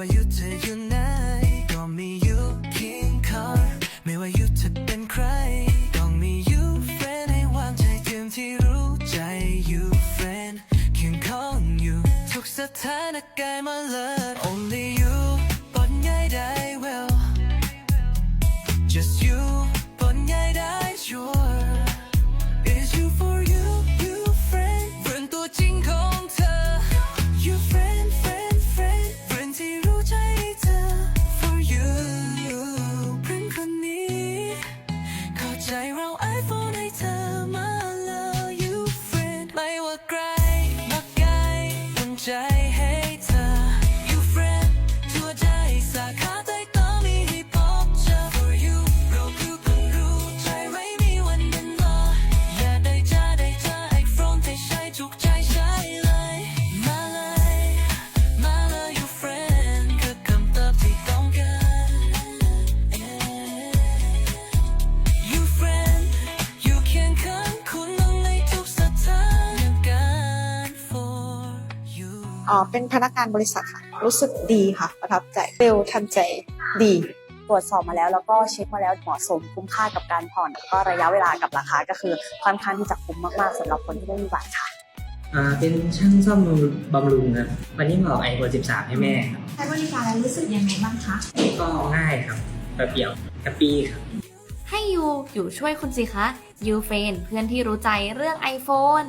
ว่าอยู่จะอยู่ไหนก็มีอยู่เคียงข้างไม่ว่าอยู่จะเป็นใครต้องมีอยู่ friend ให้วางใจเพียงที่รู้ใจอยู่ friend เคียงข้างอยู่ทุกสถานการณ์มาเลย only you ปนง่ายได้ well just you อ๋อเป็นพนักงานบริษัทค่ะ รู้สึกดีค่ะ ประทับใจเร็วทันใจดี ตรวจสอบมาแล้วแล้วก็เช็คมาแล้วเหมาะสมคุ้มค่ากับการผ่อนแล้วก็ระยะเวลากับราคาก็คือค่อนข้างที่จะคุ้มมากๆสำหรับคนที่ไม่มีบัตรค่ะอ่าเป็นช่างซ่อมบำรุงครับวันนี้มาออกไอโฟน13 ให้แม่ครับใช้บริการแล้วรู้สึกยังไงบ้างคะก็ง่ายครับแป๊บเดียวแฮปปี้ครับ ให้ยูอยู่ช่วยคุณสิคะยูเฟนเพื่อนที่รู้ใจเรื่อง iPhone